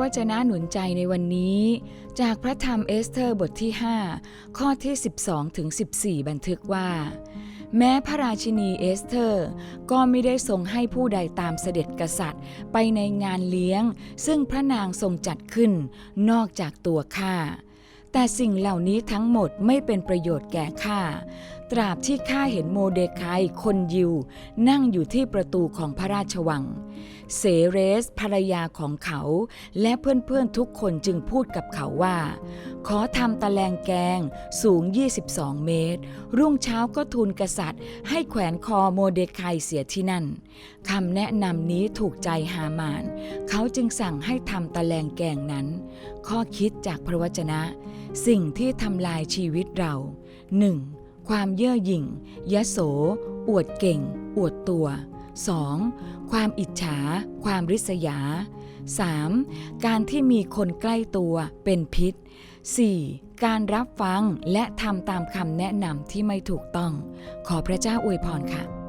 วจนะหนุนใจในวันนี้ จากพระธรรมเอสเธอร์บทที่ 5 ข้อที่ 12ถึง14 บันทึกว่า แม้พระราชินีเอสเธอร์ ก็ไม่ได้ทรงให้ผู้ใดตามเสด็จกษัตริย์ ไปในงานเลี้ยง ซึ่งพระนางทรงจัดขึ้น นอกจากตัวข้าแต่สิ่งเหล่านี้ทั้งหมดไม่เป็นประโยชน์แก่ข้า ตราบที่ข้าเห็นโมเดคายคนยิว นั่งอยู่ที่ประตูของพระราชวัง เซเรสภรรยาของเขา และเพื่อนๆทุกคนจึงพูดกับเขาว่า ขอทำตะแลงแกงสูง 22 เมตร รุ่งเช้าก็ทูลกษัตริย์ ให้แขวนคอโมเดคายเสียที่นั่นคำแนะนำนี้ถูกใจฮามาน เขาจึงสั่งให้ทำตะแลงแกงนั้น ข้อคิดจากพระวจนะ สิ่งที่ทำลายชีวิตเรา 1. ความเย่อหยิ่ง ยโส อวดเก่ง อวดตัว 2. ความอิจฉา ความริษยา 3. การที่มีคนใกล้ตัวเป็นพิษ 4. การรับฟังและทำตามคำแนะนำที่ไม่ถูกต้อง ขอพระเจ้าอวยพรค่ะ